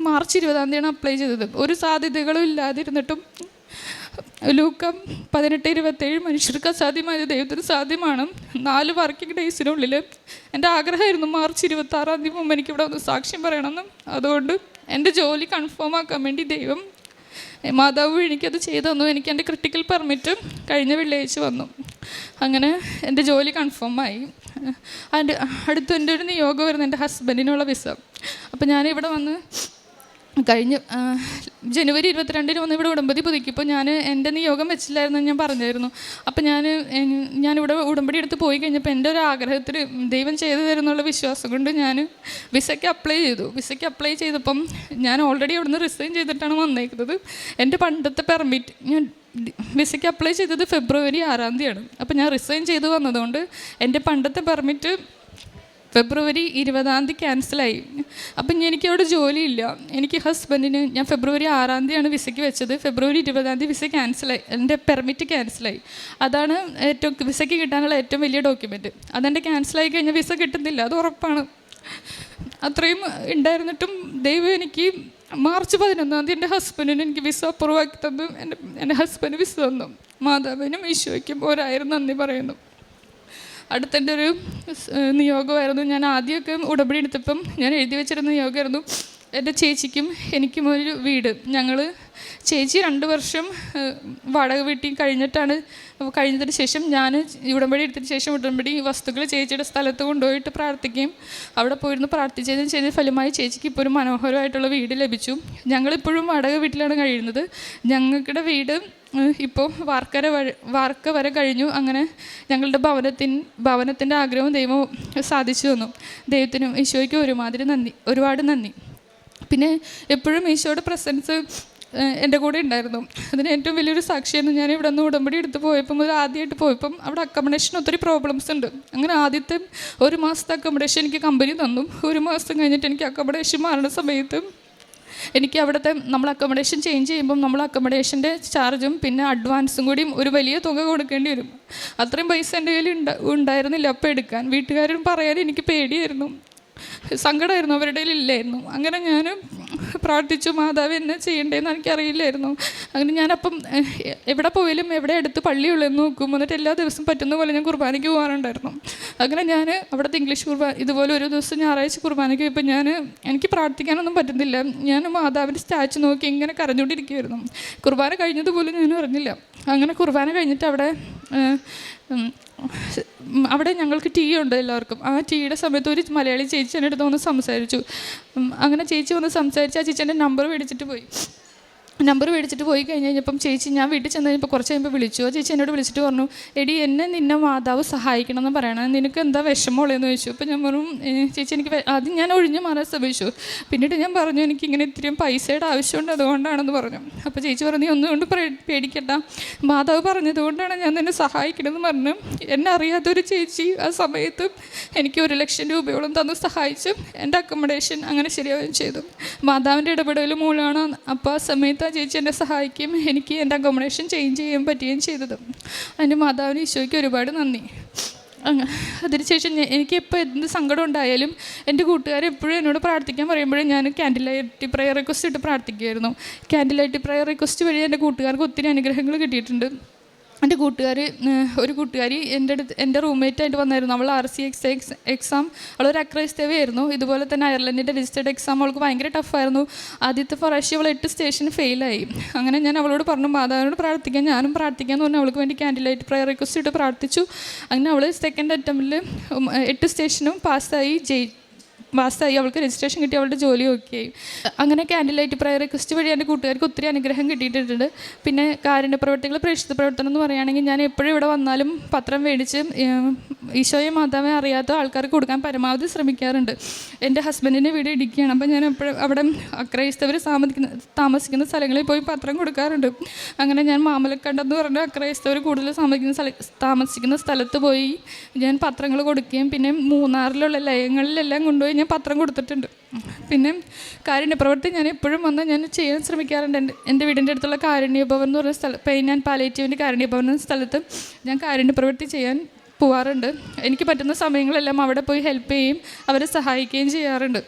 മാർച്ച് ഇരുപതാം തീയതിയാണ് അപ്ലൈ ചെയ്തത്. ഒരു സാധ്യതകളും ഇല്ലാതിരുന്നിട്ടും ലൂക്കം പതിനെട്ട് ഇരുപത്തേഴ് മനുഷ്യർക്ക് അസാധ്യമായത് ദൈവത്തിന് സാധ്യമാണ്. നാല് വർക്കിംഗ് ഡേയ്സിനുള്ളിൽ എന്റെ ആഗ്രഹമായിരുന്നു മാർച്ച് ഇരുപത്താറാം തീയതി മുമ്പ് എനിക്കിവിടെ ഒന്ന് സാക്ഷ്യം പറയണമെന്ന്. അതുകൊണ്ട് എന്റെ ജോലി കൺഫേം ആക്കാൻ വേണ്ടി ദൈവം മാതാവ് എനിക്കത് ചെയ്തു തന്നു. എനിക്ക് എന്റെ ക്രിട്ടിക്കൽ പെർമിറ്റ് കഴിഞ്ഞ വെള്ളിയാഴ്ച വന്നു. അങ്ങനെ എന്റെ ജോലി കൺഫേം ആയി. അതിന്റെ അടുത്ത് എന്റെ ഒരു നിയോഗം വരുന്നു എന്റെ ഹസ്ബൻഡിനുള്ള വിസ അപ്പോൾ ഞാനിവിടെ വന്ന് കഴിഞ്ഞ ജനുവരി ഇരുപത്തിരണ്ടിന് വന്ന് ഇവിടെ ഉടമ്പടി പുതുക്കിയപ്പോൾ ഞാൻ എന്റെ നിയോഗം വെച്ചില്ലായിരുന്നു ഞാൻ പറഞ്ഞായിരുന്നു. അപ്പം ഞാൻ ഞാനിവിടെ ഉടമ്പടി എടുത്ത് പോയി കഴിഞ്ഞപ്പോൾ എന്റെ ഒരു ആഗ്രഹത്തിൽ ദൈവം ചെയ്തു തരുന്നുള്ള വിശ്വാസം കൊണ്ട് ഞാൻ വിസയ്ക്ക് അപ്ലൈ ചെയ്തു. വിസയ്ക്ക് അപ്ലൈ ചെയ്തപ്പം ഞാൻ ഓൾറെഡി അവിടുന്ന് റിസൈൻ ചെയ്തിട്ടാണ് വന്നേക്കുന്നത്. എന്റെ പണ്ടത്തെ പെർമിറ്റ് ഞാൻ വിസയ്ക്ക് അപ്ലൈ ചെയ്തത് ഫെബ്രുവരി ആറാം തീയതിയാണ്. അപ്പം ഞാൻ റിസൈൻ ചെയ്ത് വന്നതുകൊണ്ട് എന്റെ പണ്ടത്തെ പെർമിറ്റ് ഫെബ്രുവരി ഇരുപതാം തീയതി ക്യാൻസലായി അപ്പം എനിക്ക് അവിടെ ജോലിയില്ല. എനിക്ക് ഹസ്ബൻഡിന് ഞാൻ ഫെബ്രുവരി ആറാം തീയതിയാണ് വിസയ്ക്ക് വെച്ചത്. ഫെബ്രുവരി ഇരുപതാം തീയതി വിസ ക്യാൻസലായി എന്റെ പെർമിറ്റ് ക്യാൻസലായി അതാണ് ഏറ്റവും വിസയ്ക്ക് കിട്ടാനുള്ള ഏറ്റവും വലിയ ഡോക്യുമെന്റ് അതെന്റെ ക്യാൻസലായി കഴിഞ്ഞാൽ വിസ കിട്ടുന്നില്ല. അത് ഉറപ്പാണ്. അത്രയും ഉണ്ടായിരുന്നിട്ടും ദൈവം എനിക്ക് മാർച്ച് പതിനൊന്നാം തീയതി എന്റെ ഹസ്ബൻഡിന് എനിക്ക് വിസ അപ്രൂവ് തന്നു. എന്റെ എന്റെ ഹസ്ബൻഡ് വിസ തന്നു. മാതാവിനും ഈശോയ്ക്കും ഒരായിരം നന്ദി പറയുന്നു. അടുത്തെന്റെ ഒരു നിയോഗമായിരുന്നു. ഞാൻ ആദ്യമൊക്കെ ഉടമ്പടി എടുത്തപ്പം ഞാൻ എഴുതി വെച്ചിരുന്ന നിയോഗമായിരുന്നു. എന്റെ ചേച്ചിക്കും എനിക്കും ഒരു വീട്. ഞങ്ങൾ ചേച്ചി രണ്ട് വർഷം വാടക വീട്ടിൽ കഴിഞ്ഞിട്ടാണ്. കഴിഞ്ഞതിന് ശേഷം ഞാൻ ഉടമ്പടി എടുത്തതിന് ശേഷം ഉടമ്പടി വസ്തുക്കൾ ചേച്ചിയുടെ സ്ഥലത്ത് കൊണ്ടുപോയിട്ട് പ്രാർത്ഥിക്കുകയും അവിടെ പോയിരുന്ന് പ്രാർത്ഥിച്ചതിന് ചെയ്ത ഫലമായി ചേച്ചിക്ക് ഇപ്പോൾ ഒരു മനോഹരമായിട്ടുള്ള വീട് ലഭിച്ചു. ഞങ്ങളിപ്പോഴും വാടക വീട്ടിലാണ് കഴിയുന്നത്. ഞങ്ങളുടെ വീട് ഇപ്പോൾ വാർക്കര വാർക്ക വരെ കഴിഞ്ഞു. അങ്ങനെ ഞങ്ങളുടെ ഭവനത്തിൻ ഭവനത്തിന്റെ ആഗ്രഹവും ദൈവം സാധിച്ചു തന്നു. ദൈവത്തിനും ഈശോയ്ക്കും ഒരുമാതിരി നന്ദി. ഒരുപാട് നന്ദി. പിന്നെ എപ്പോഴും ഈശോയുടെ പ്രസൻസ് എന്റെ കൂടെ ഉണ്ടായിരുന്നു. അതിന് ഏറ്റവും വലിയൊരു സാക്ഷിയായിരുന്നു ഞാൻ ഇവിടെ നിന്ന് ഉടമ്പടി എടുത്ത് പോയപ്പം മുതൽ ആദ്യമായിട്ട് പോയപ്പം അവിടെ അക്കോമഡേഷൻ ഒത്തിരി പ്രോബ്ലംസ് ഉണ്ട്. അങ്ങനെ ആദ്യത്തെ ഒരു മാസത്തെ അക്കോമഡേഷൻ എനിക്ക് കമ്പനി തന്നു. ഒരു മാസം കഴിഞ്ഞിട്ട് എനിക്ക് അക്കോമഡേഷൻ മാറുന്ന സമയത്ത് എനിക്ക് അവിടുത്തെ നമ്മൾ അക്കോമഡേഷൻ ചേഞ്ച് ചെയ്യുമ്പം നമ്മൾ അക്കോമഡേഷന്റെ ചാർജും പിന്നെ അഡ്വാൻസും കൂടിയും ഒരു വലിയ തുക കൊടുക്കേണ്ടി വരും. അത്രയും പൈസ എന്റെ കയ്യിൽ ഉണ്ട ഉണ്ടായിരുന്നില്ല. അപ്പം എടുക്കാൻ വീട്ടുകാരും പറയാൻ എനിക്ക് പേടിയായിരുന്നു. സങ്കടമായിരുന്നു അവരുടെ ഇല്ലായിരുന്നു അങ്ങനെ ഞാൻ പ്രാർത്ഥിച്ചു മാതാവ് എന്നെ ചെയ്യണ്ടേന്ന് എനിക്കറിയില്ലായിരുന്നു. അങ്ങനെ ഞാനപ്പം എവിടെ പോയാലും എവിടെ അടുത്ത് പള്ളിയുള്ളതെന്ന് നോക്കും. എന്നിട്ട് എല്ലാ ദിവസവും പറ്റുന്ന പോലെ ഞാൻ കുർബാനയ്ക്ക് പോകാറുണ്ടായിരുന്നു. അങ്ങനെ ഞാൻ അവിടുത്തെ ഇംഗ്ലീഷ് കുർബാന ഇതുപോലെ ഒരു ദിവസം ഞായറാഴ്ച കുർബാനയ്ക്ക് പോയപ്പോൾ ഞാൻ എനിക്ക് പ്രാർത്ഥിക്കാനൊന്നും പറ്റുന്നില്ല. ഞാൻ മാതാവിന്റെ സ്റ്റാച്ചു നോക്കി ഇങ്ങനെ കരഞ്ഞുകൊണ്ടിരിക്കുമായിരുന്നു കുർബാന കഴിഞ്ഞതുപോലും ഞാൻ അറിഞ്ഞില്ല. അങ്ങനെ കുർബാന കഴിഞ്ഞിട്ട് അവിടെ അവിടെ ഞങ്ങൾക്ക് ടീ ഉണ്ട് എല്ലാവർക്കും. ആ ടീയുടെ സമയത്ത് ഒരു മലയാളി ചേച്ചി എന്റെ അടുത്ത് വന്ന് സംസാരിച്ചു. അങ്ങനെ ചേച്ചി വന്ന് സംസാരിച്ച് ആ ചേച്ചി എന്റെ നമ്പർ മേടിച്ചിട്ട് പോയി. നമ്പർ മേടിച്ചിട്ട് പോയി കഴിഞ്ഞ് കഴിഞ്ഞപ്പം ചേച്ചി ഞാൻ വീട്ടിൽ ചെന്ന് കഴിഞ്ഞപ്പോൾ കുറച്ച് കഴിയുമ്പോൾ വിളിച്ചു. ചേച്ചി എന്നോട് വിളിച്ചിട്ട് പറഞ്ഞു എടി എന്നെ നിന്നെ മാതാവ് സഹായിക്കണം എന്ന് പറയണം. നിനക്ക് എന്താ വിഷമമുള്ളതെന്ന് ചോദിച്ചു. അപ്പോൾ ഞാൻ പറഞ്ഞു ചേച്ചി എനിക്ക് അത് ഞാൻ ഒഴിഞ്ഞു മാറാൻ ശ്രമിച്ചു. പിന്നീട് ഞാൻ പറഞ്ഞു എനിക്ക് ഇങ്ങനെ ഇത്രയും പൈസയുടെ ആവശ്യമുണ്ട് അതുകൊണ്ടാണെന്ന് പറഞ്ഞു. അപ്പോൾ ചേച്ചി പറഞ്ഞു "നീ ഒന്നുകൊണ്ട് പേടിക്കട്ട മാതാവ് പറഞ്ഞതുകൊണ്ടാണ് ഞാൻ നിന്നെ സഹായിക്കണമെന്ന് പറഞ്ഞു. എന്നെ അറിയാത്തൊരു ചേച്ചി ആ സമയത്ത് എനിക്ക് ഒരു ലക്ഷം രൂപയോളം തന്ന് സഹായിച്ചു. എന്റെ അക്കോമഡേഷൻ അങ്ങനെ ശരിയാവുകയും ചെയ്തു. മാതാവിന്റെ ഇടപെടൽ മൂലമാണ് അപ്പോൾ ആ സമയത്ത് ചേച്ചി എന്നെ സഹായിക്കുകയും എനിക്ക് എന്റെ അക്കോമഡേഷൻ ചേഞ്ച് ചെയ്യാൻ പറ്റുകയും ചെയ്തത്. അതിന്റെ മാതാവിന് ഈശോയ്ക്ക് ഒരുപാട് നന്ദി. അതിനുശേഷം എനിക്ക് എപ്പോൾ എന്ത് സങ്കടം ഉണ്ടായാലും എന്റെ കൂട്ടുകാർ എപ്പോഴും എന്നോട് പ്രാർത്ഥിക്കാൻ പറയുമ്പോഴും ഞാൻ ക്യാൻഡിൽ ലൈറ്റ് പ്രയർ റിക്വസ്റ്റ് ഇട്ട് പ്രാർത്ഥിക്കുമായിരുന്നു ക്യാൻഡിൽ ലൈറ്റ് പ്രയർ റിക്വസ്റ്റ് വഴി എന്റെ കൂട്ടുകാർക്ക് ഒത്തിരി അനുഗ്രഹങ്ങൾ കിട്ടിയിട്ടുണ്ട്. എന്റെ കൂട്ടുകാർ ഒരു കൂട്ടുകാരി എന്റെ അടുത്ത് എന്റെ റൂംമേറ്റായിട്ട് വന്നായിരുന്നു. അവൾ R C X X exam അവളൊരു അക്രൈസ്തവയായിരുന്നു. ഇതുപോലെ തന്നെ അയർലൻഡിന്റെ രജിസ്റ്റേഡ് എക്സാം അവൾക്ക് ഭയങ്കര ടഫായിരുന്നു ആദ്യത്തെ പ്രാവശ്യം അവൾ എട്ട് സ്റ്റേഷൻ ഫെയിലായി അങ്ങനെ ഞാൻ അവളോട് പറഞ്ഞു മാതാവിനോട് പ്രാർത്ഥിക്കാൻ ഞാനും പ്രാർത്ഥിക്കാമെന്ന് പറഞ്ഞു. അവൾക്ക് വേണ്ടി ക്യാൻഡിലായിട്ട് പ്രയർ റിക്വസ്റ്റ് ഇട്ട് പ്രാർത്ഥിച്ചു. അങ്ങനെ അവൾ സെക്കൻഡ് അറ്റംപ്റ്റിൽ എട്ട് സ്റ്റേഷനും പാസ്സായി ജയി പാസ്സായി അവൾക്ക് രജിസ്ട്രേഷൻ കിട്ടി അവളുടെ ജോലി ഓക്കെ ആയി. അങ്ങനെ ക്യാൻഡിൽ ലൈറ്റ് പ്രയർ റിക്വസ്റ്റ് വഴി എന്റെ കൂട്ടുകാർക്ക് ഒത്തിരി അനുഗ്രഹം കിട്ടിയിട്ടുണ്ട്. പിന്നെ കാരുണ്യ പ്രവർത്തികൾ പ്രേക്ഷിത പ്രവർത്തനം എന്ന് പറയുകയാണെങ്കിൽ ഞാൻ എപ്പോഴും ഇവിടെ വന്നാലും പത്രം മേടിച്ച് ഈശോയെ മാതാവെ അറിയാത്ത ആൾക്കാർക്ക് കൊടുക്കാൻ പരമാവധി ശ്രമിക്കാറുണ്ട്. എന്റെ ഹസ്ബൻഡിന്റെ വീട് ഇടുക്കിയാണ്. അപ്പോൾ ഞാൻ എപ്പോഴും അവിടെ അക്രൈസ്തവർ താമസിക്കുന്ന താമസിക്കുന്ന സ്ഥലങ്ങളിൽ പോയി പത്രം കൊടുക്കാറുണ്ട്. അങ്ങനെ ഞാൻ മാമലക്കണ്ടെന്ന് പറഞ്ഞ അക്രൈസ്തവർ കൂടുതൽ താമസിക്കുന്ന സ്ഥല താമസിക്കുന്ന സ്ഥലത്ത് പോയി ഞാൻ പത്രങ്ങൾ കൊടുക്കുകയും പിന്നെ മൂന്നാറിലുള്ള ലയങ്ങളിലെല്ലാം കൊണ്ടുപോയി ഞാൻ പത്രം കൊടുത്തിട്ടുണ്ട്. പിന്നെ കാരുണ്യ പ്രവൃത്തി ഞാൻ എപ്പോഴും വന്ന് ഞാൻ ചെയ്യാൻ ശ്രമിക്കാറുണ്ട്. എന്റെ എന്റെ വീടിന്റെ അടുത്തുള്ള കാരുണ്യ ഭവൻ എന്ന് പറയുന്ന സ്ഥലം പെയിൻ ആൻഡ് പാലേറ്റീവിന്റെ കാരുണ്യ ഭവൻ എന്ന സ്ഥലത്ത് ഞാൻ കാരുണ്യ പ്രവൃത്തി ചെയ്യാൻ പോവാറുണ്ട്. എനിക്ക് പറ്റുന്ന സമയങ്ങളെല്ലാം അവിടെ പോയി ഹെൽപ്പ് ചെയ്യും അവരെ സഹായിക്കുകയും ചെയ്യാറുണ്ട്.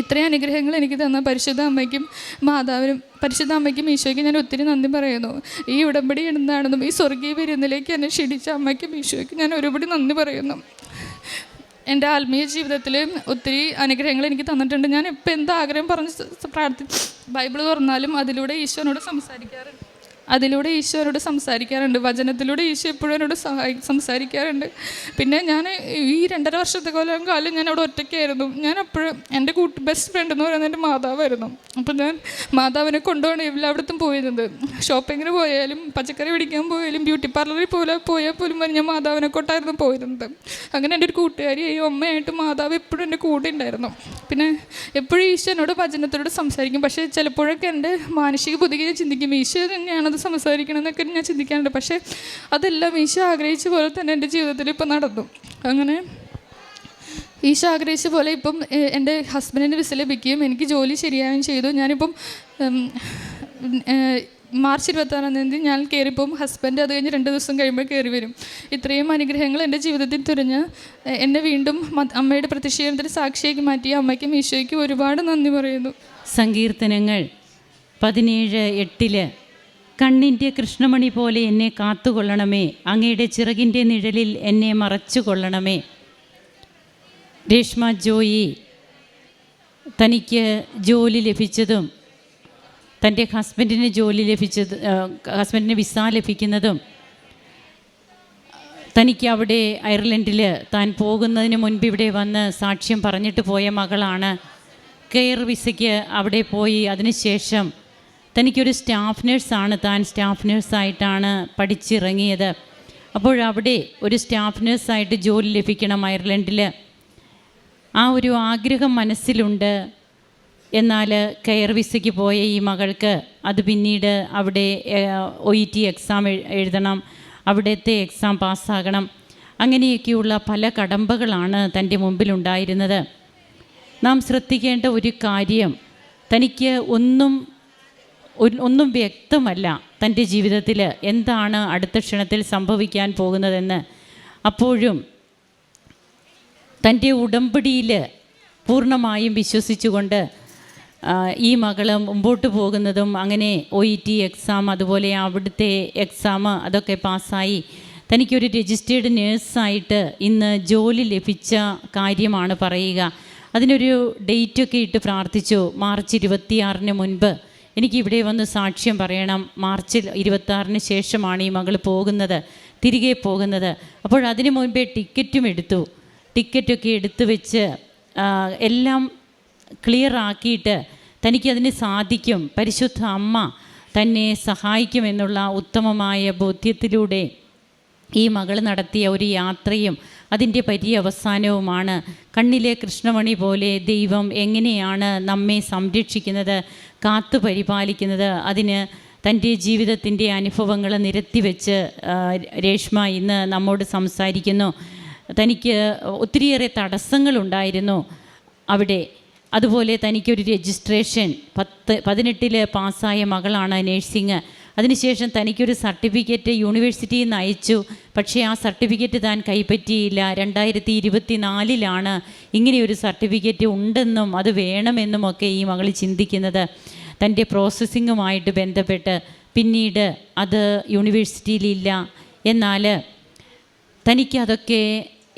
ഇത്രയും അനുഗ്രഹങ്ങൾ എനിക്ക് തന്ന പരിശുദ്ധ അമ്മയ്ക്കും മാതാവിനും പരിശുദ്ധ അമ്മയ്ക്കും ഈശോയ്ക്കും ഞാൻ ഒത്തിരി നന്ദി പറയുന്നു. ഈ ഉടമ്പടി എന്താണെന്നും ഈ സ്വർഗീയ വിരുന്നിലേക്ക് എന്നെ ക്ഷണിച്ച അമ്മയ്ക്കും ഈശോയ്ക്കും ഞാൻ ഒരുപടി നന്ദി പറയുന്നു. എന്റെ ആത്മീയ ജീവിതത്തിൽ ഒത്തിരി അനുഗ്രഹങ്ങൾ എനിക്ക് തന്നിട്ടുണ്ട്. ഞാൻ ഇപ്പം എന്താഗ്രഹം പറഞ്ഞ് പ്രാർത്ഥി ബൈബിൾ തുറന്നാലും അതിലൂടെ ഈശോനോട് സംസാരിക്കാറുണ്ട്. അതിലൂടെ ഈശോനോട് സംസാരിക്കാറുണ്ട്. വചനത്തിലൂടെ ഈശോ എപ്പോഴും എന്നോട് സഹായി സംസാരിക്കാറുണ്ട്. പിന്നെ ഞാൻ ഈ രണ്ടര വർഷത്തെ കൊല്ലം കാലം ഞാൻ അവിടെ ഒറ്റയ്ക്കായിരുന്നു. ഞാൻ അപ്പോഴും എന്റെ കൂട്ട് ബെസ്റ്റ് ഫ്രണ്ട് എന്ന് പറയുന്നത് എന്റെ മാതാവായിരുന്നു. അപ്പോൾ ഞാൻ മാതാവിനെ കൊണ്ടുപോകണം എല്ലായിടത്തും പോയിരുന്നത്. ഷോപ്പിങ്ങിന് പോയാലും പച്ചക്കറി പിടിക്കാൻ പോയാലും ബ്യൂട്ടി പാർലറിൽ പോലെ പോയാൽ പോലും ഞാൻ മാതാവിനെ കൊണ്ടായിരുന്നു പോയിരുന്നത്. അങ്ങനെ എന്റെ ഒരു കൂട്ടുകാരിയായി അമ്മയായിട്ട് മാതാവ് എപ്പോഴും എന്റെ കൂടെ ഉണ്ടായിരുന്നു. പിന്നെ എപ്പോഴും ഈശോ എന്നോട് വചനത്തോട് സംസാരിക്കും. പക്ഷേ ചിലപ്പോഴൊക്കെ എന്റെ മാനസിക ബുദ്ധിക്ക് ചിന്തിക്കും ഈശോ തന്നെയാണത് സംസാരിക്കണം എന്നൊക്കെ ഞാൻ ചിന്തിക്കാറുണ്ട്. പക്ഷേ അതെല്ലാം ഈശോ ആഗ്രഹിച്ച പോലെ തന്നെ എന്റെ ജീവിതത്തിൽ ഇപ്പം നടന്നു. അങ്ങനെ ഈശോ ആഗ്രഹിച്ച പോലെ ഇപ്പം എന്റെ ഹസ്ബൻഡിന് വിസ ലഭിക്കുകയും എനിക്ക് ജോലി ശരിയാവുകയും ചെയ്തു. ഞാനിപ്പം മാർച്ച് ഇരുപത്താറാം തീയതി ഞാൻ കയറിപ്പോകും ഹസ്ബൻഡ് അത് കഴിഞ്ഞ് രണ്ട് ദിവസം കഴിയുമ്പോൾ കയറി വരും. ഇത്രയും അനുഗ്രഹങ്ങൾ എന്റെ ജീവിതത്തിൽ തുരഞ്ഞ് എന്നെ വീണ്ടും അമ്മയുടെ പ്രതിഷേധത്തിന് സാക്ഷിയാക്കി മാറ്റിയ അമ്മയ്ക്കും ഈശോയ്ക്കും ഒരുപാട് നന്ദി പറയുന്നു. സങ്കീർത്തനങ്ങൾ പതിനേഴ് എട്ടിൽ കണ്ണിന്റെ കൃഷ്ണമണി പോലെ എന്നെ കാത്തുകൊള്ളണമേ. അങ്ങയുടെ ചിറകിന്റെ നിഴലിൽ എന്നെ മറച്ചു കൊള്ളണമേ രേഷ്മ ജോയി തനിക്ക് ജോലി ലഭിച്ചതും തന്റെ ഹസ്ബൻഡിന് ജോലി ലഭിച്ചത് ഹസ്ബൻഡിന് വിസ ലഭിക്കുന്നതും തനിക്ക് അവിടെ അയർലൻഡിൽ താൻ പോകുന്നതിന് മുൻപ് ഇവിടെ വന്ന് സാക്ഷ്യം പറഞ്ഞിട്ട് പോയ മകളാണ്. കെയർ വിസയ്ക്ക് അവിടെ പോയി. അതിനുശേഷം തനിക്കൊരു സ്റ്റാഫ് നേഴ്സാണ്. താൻ സ്റ്റാഫ് നേഴ്സായിട്ടാണ് പഠിച്ചിറങ്ങിയത്. അപ്പോഴവിടെ ഒരു സ്റ്റാഫ് നേഴ്സായിട്ട് ജോലി ലഭിക്കണം അയർലൻഡിൽ ആ ഒരു ആഗ്രഹം മനസ്സിലുണ്ട്. എന്നാൽ കെയർ വിസയ്ക്ക് പോയ ഈ മകൾക്ക് അത് പിന്നീട് അവിടെ ഒ ഇ ടി എക്സാം എഴുതണം. അവിടുത്തെ എക്സാം പാസ്സാകണം. അങ്ങനെയൊക്കെയുള്ള പല കടമ്പകളാണ് തന്റെ മുമ്പിലുണ്ടായിരുന്നത്. നാം ശ്രദ്ധിക്കേണ്ട ഒരു കാര്യം തനിക്ക് ഒന്നും ഒന്നും വ്യക്തമല്ല തന്റെ ജീവിതത്തിൽ എന്താണ് അടുത്ത ക്ഷണത്തിൽ സംഭവിക്കാൻ പോകുന്നതെന്ന്. അപ്പോഴും തന്റെ ഉടമ്പടിയിൽ പൂർണമായും വിശ്വസിച്ചുകൊണ്ട് ഈ മകൾ മുമ്പോട്ട് പോകുന്നതും അങ്ങനെ ഒ ഇ ടി എക്സാം അതുപോലെ അവിടുത്തെ എക്സാം അതൊക്കെ പാസ്സായി. തനിക്കൊരു രജിസ്റ്റേർഡ് നേഴ്സായിട്ട് ഇന്ന് ജോലി ലഭിച്ച കാര്യമാണ് പറയുക. അതിനൊരു ഡേറ്റൊക്കെ ഇട്ട് പ്രാർത്ഥിച്ചു. മാർച്ച് ഇരുപത്തിയാറിന് മുൻപ് എനിക്ക് ഇവിടെ വന്ന് സാക്ഷ്യം പറയണം. മാർച്ചിൽ ഇരുപത്താറിന് ശേഷമാണ് ഈ മകൾ പോകുന്നത് തിരികെ പോകുന്നത്. അപ്പോൾ അതിന് മുൻപേ ടിക്കറ്റും എടുത്തു. ടിക്കറ്റൊക്കെ എടുത്തു വെച്ച് എല്ലാം ക്ലിയർ ആക്കിയിട്ട് തനിക്കതിന് സാധിക്കും. പരിശുദ്ധ അമ്മ തന്നെ സഹായിക്കുമെന്നുള്ള ഉത്തമമായ ബോധ്യത്തിലൂടെ ഈ മകൾ നടത്തിയ ഒരു യാത്രയും അതിന്റെ പര്യവസാനവുമാണ്. കണ്ണിലെ കൃഷ്ണമണി പോലെ ദൈവം എങ്ങനെയാണ് നമ്മെ സംരക്ഷിക്കുന്നത് കാത്തു പരിപാലിക്കുന്നത് അതിന് തന്റെ ജീവിതത്തിന്റെ അനുഭവങ്ങൾ നിരത്തിവെച്ച് രേഷ്മ ഇന്ന് നമ്മോട് സംസാരിക്കുന്നു. തനിക്ക് ഒത്തിരിയേറെ തടസ്സങ്ങളുണ്ടായിരുന്നു അവിടെ. അതുപോലെ തനിക്കൊരു രജിസ്ട്രേഷൻ പത്ത് പതിനെട്ടിൽ പാസ്സായ മകളാണ് നേഴ്സിങ് അതിനുശേഷം തനിക്കൊരു സർട്ടിഫിക്കറ്റ് യൂണിവേഴ്സിറ്റിയിൽ നിന്ന് അയച്ചു. പക്ഷേ ആ സർട്ടിഫിക്കറ്റ് താൻ കൈപ്പറ്റിയില്ല. രണ്ടായിരത്തി ഇരുപത്തി നാലിലാണ് ഇങ്ങനെയൊരു സർട്ടിഫിക്കറ്റ് ഉണ്ടെന്നും അത് വേണമെന്നും ഒക്കെ ഈ മകൾ ചിന്തിക്കുന്നത്. തന്റെ പ്രോസസ്സിങ്ങുമായിട്ട് ബന്ധപ്പെട്ട് പിന്നീട് അത് യൂണിവേഴ്സിറ്റിയിലില്ല എന്നാൽ തനിക്ക് അതൊക്കെ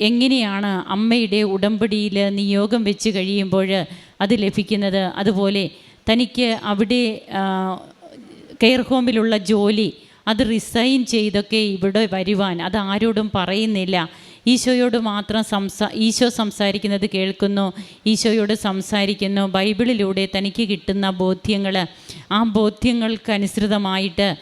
എങ്ങനെയാണ് അമ്മയുടെ ഉടമ്പടിയിൽ നിയോഗം വെച്ച് കഴിയുമ്പോൾ അത് ലഭിക്കുന്നത്? അതുപോലെ തനിക്ക് അവിടെ കെയർ ഹോമിലുള്ള ജോലി അത് റിസൈൻ ചെയ്തൊക്കെ ഇവിടെ വരുവാൻ. അത് ആരോടും പറയുന്നില്ല. ഈശോയോട് മാത്രം സംസാ ഈശോ സംസാരിക്കുന്നത് കേൾക്കുന്നു. ഈശോയോട് സംസാരിക്കുന്നു. ബൈബിളിലൂടെ തനിക്ക് കിട്ടുന്ന ബോധ്യങ്ങൾ ആ ബോധ്യങ്ങൾക്കനുസൃതമായിട്ട്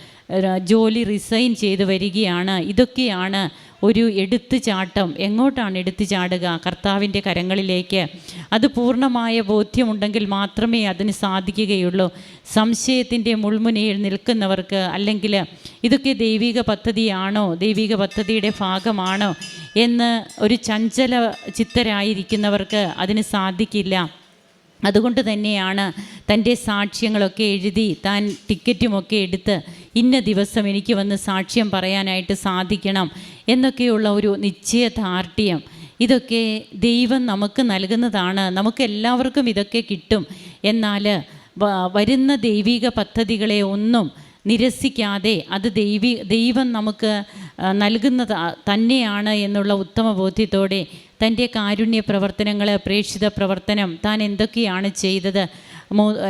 ജോലി റിസൈൻ ചെയ്ത് വരികയാണ്. ഇതൊക്കെയാണ് ഒരു എടുത്തു ചാട്ടം എങ്ങോട്ടാണ് എടുത്തു ചാടുക കർത്താവിന്റെ കരങ്ങളിലേക്ക്. അത് പൂർണമായ ബോധ്യമുണ്ടെങ്കിൽ മാത്രമേ അതിന് സാധിക്കുകയുള്ളൂ. സംശയത്തിന്റെ മുൾമുനയിൽ നിൽക്കുന്നവർക്ക് അല്ലെങ്കിൽ ഇതൊക്കെ ദൈവിക പദ്ധതിയാണോ? ദൈവിക പദ്ധതിയുടെ ഭാഗമാണോ? എന്ന് ഒരു ചഞ്ചല ചിത്തരായിരിക്കുന്നവർക്ക് അതിന് സാധിക്കില്ല. അതുകൊണ്ട് തന്നെയാണ് തന്റെ സാക്ഷ്യങ്ങളൊക്കെ എഴുതി താൻ ടിക്കറ്റുമൊക്കെ എടുത്ത് ഇന്ന ദിവസം എനിക്ക് വന്ന് സാക്ഷ്യം പറയാനായിട്ട് സാധിക്കണം എന്നൊക്കെയുള്ള ഒരു നിശ്ചയദാർഢ്യം. ഇതൊക്കെ ദൈവം നമുക്ക് നൽകുന്നതാണ്. നമുക്ക് എല്ലാവർക്കും ഇതൊക്കെ കിട്ടും. എന്നാൽ വരുന്ന ദൈവിക പദ്ധതികളെ ഒന്നും നിരസിക്കാതെ അത് ദൈവി ദൈവം നമുക്ക് നൽകുന്നത് തന്നെയാണ് എന്നുള്ള ഉത്തമ ബോധ്യത്തോടെ തന്റെ കാരുണ്യ പ്രവർത്തനങ്ങൾ പ്രേക്ഷിത പ്രവർത്തനം താൻ എന്തൊക്കെയാണ് ചെയ്തത്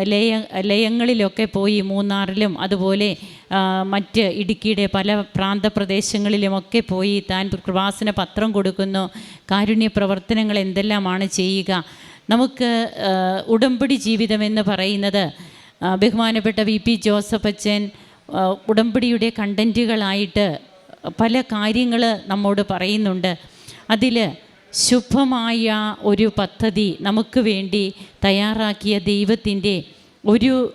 ലയ ലയങ്ങളിലൊക്കെ പോയി മൂന്നാറിലും അതുപോലെ മറ്റ് ഇടുക്കിയുടെ പല പ്രാന്തപ്രദേശങ്ങളിലുമൊക്കെ പോയി താൻ കൃപാസന പത്രം കൊടുക്കുന്നു. കാരുണ്യ പ്രവർത്തനങ്ങൾ എന്തെല്ലാമാണ് ചെയ്യുക? നമുക്ക് ഉടമ്പടി ജീവിതം എന്ന് പറയുന്നത് ബഹുമാനപ്പെട്ട വി പി ജോസഫ് അച്ഛൻ ഉടമ്പടിയുടെ കണ്ടന്റുകളായിട്ട് പല കാര്യങ്ങൾ നമ്മോട് പറയുന്നുണ്ട്. അതിൽ ശുഭമായ ഒരു പദ്ധതി നമുക്ക് വേണ്ടി തയ്യാറാക്കിയ ദൈവത്തിന്റെ ഒരു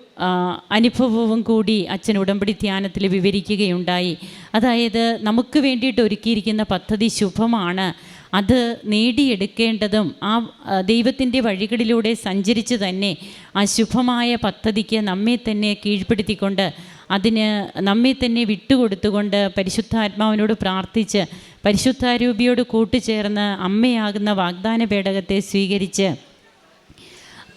അനുഭവവും കൂടി അച്ഛൻ ഉടമ്പടി ധ്യാനത്തിൽ വിവരിക്കുകയുണ്ടായി. അതായത് നമുക്ക് വേണ്ടിയിട്ട് ഒരുക്കിയിരിക്കുന്ന പദ്ധതി ശുഭമാണ്. അത് നേടിയെടുക്കേണ്ടതും ആ ദൈവത്തിന്റെ വഴികളിലൂടെ സഞ്ചരിച്ച് തന്നെ ആ ശുഭമായ പദ്ധതിക്ക് നമ്മെ തന്നെ കീഴ്പ്പെടുത്തിക്കൊണ്ട് അതിന് നമ്മെ തന്നെ വിട്ടുകൊടുത്തുകൊണ്ട് പരിശുദ്ധാത്മാവിനോട് പ്രാർത്ഥിച്ച് പരിശുദ്ധാരൂപിയോട് കൂട്ടുചേർന്ന് അമ്മയാകുന്ന വാഗ്ദാന പേടകത്തെ സ്വീകരിച്ച്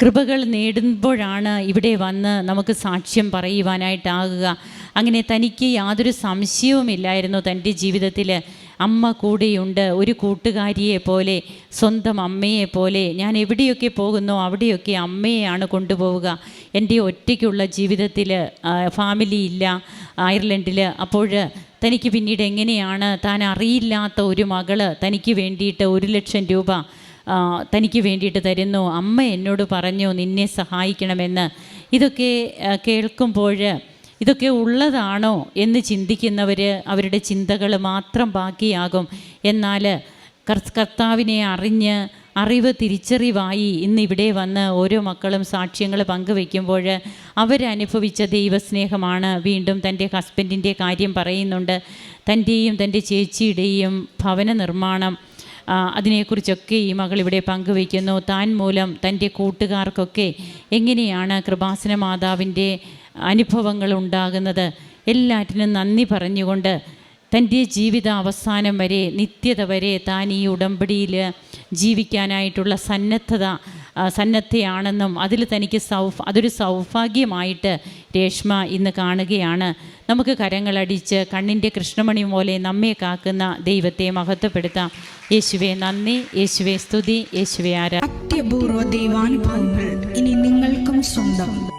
കൃപകൾ നേടുമ്പോഴാണ് ഇവിടെ വന്ന് നമുക്ക് സാക്ഷ്യം പറയുവാനായിട്ടാകുക. അങ്ങനെ തനിക്ക് യാതൊരു സംശയവുമില്ലായിരുന്നു തന്റെ ജീവിതത്തിൽ അമ്മ കൂടെയുണ്ട് ഒരു കൂട്ടുകാരിയെ പോലെ സ്വന്തം അമ്മയെ പോലെ. ഞാൻ എവിടെയൊക്കെ പോകുന്നോ അവിടെയൊക്കെ അമ്മയെയാണ് കൊണ്ടുപോവുക. എന്റെ ഒറ്റയ്ക്കുള്ള ജീവിതത്തിൽ ഫാമിലി ഇല്ല അയർലൻഡിൽ അപ്പോൾ തനിക്ക് പിന്നീട് എങ്ങനെയാണ് താൻ അറിയില്ലാത്ത ഒരു മകൾ തനിക്ക് വേണ്ടിയിട്ട് ഒരു ലക്ഷം രൂപ തനിക്ക് വേണ്ടിയിട്ട് തരുന്നു. അമ്മ എന്നോട് പറഞ്ഞു നിന്നെ സഹായിക്കണമെന്ന്. ഇതൊക്കെ കേൾക്കുമ്പോൾ ഇതൊക്കെ ഉള്ളതാണോ എന്ന് ചിന്തിക്കുന്നവർ അവരുടെ ചിന്തകൾ മാത്രം ബാക്കിയാകും. എന്നാൽ കർ- കർത്താവിനെ അറിഞ്ഞ് അറിവ് തിരിച്ചറിവായി ഇന്ന് ഇവിടെ വന്ന് ഓരോ മക്കളും സാക്ഷ്യങ്ങൾ പങ്കുവെക്കുമ്പോൾ അവരനുഭവിച്ച ദൈവസ്നേഹമാണ് വീണ്ടും തന്റെ ഹസ്ബൻഡിന്റെ കാര്യം പറയുന്നുണ്ട്. തന്റെയും തന്റെ ചേച്ചിയുടെയും ഭവന നിർമ്മാണം അതിനെക്കുറിച്ചൊക്കെ ഈ മകൾ ഇവിടെ പങ്കുവയ്ക്കുന്നു. താൻ മൂലം തന്റെ കൂട്ടുകാർക്കൊക്കെ എങ്ങനെയാണ് കൃപാസന മാതാവിന്റെ അനുഭവങ്ങൾ ഉണ്ടാകുന്നത്? എല്ലാറ്റിനും നന്ദി പറഞ്ഞുകൊണ്ട് തന്റെ ജീവിത അവസാനം വരെ നിത്യത വരെ താൻ ഈ ഉടമ്പടിയിൽ ജീവിക്കാനായിട്ടുള്ള സന്നദ്ധത സന്നദ്ധയാണെന്നും അതിൽ തനിക്ക് സൗ അതൊരു സൗഭാഗ്യമായിട്ട് രേഷ്മ ഇന്ന് കാണുകയാണ്. നമുക്ക് കരങ്ങളടിച്ച് കണ്ണിന്റെ കൃഷ്ണമണി പോലെ നമ്മെ കാക്കുന്ന ദൈവത്തെ മഹത്വപ്പെടുത്താം. യേശുവെ നന്ദി. യേശുവെ സ്തുതി. യേശുവെ ആരാ ദൈവാനുഭവങ്ങൾ ഇനി നിങ്ങൾക്കും സ്വന്തം.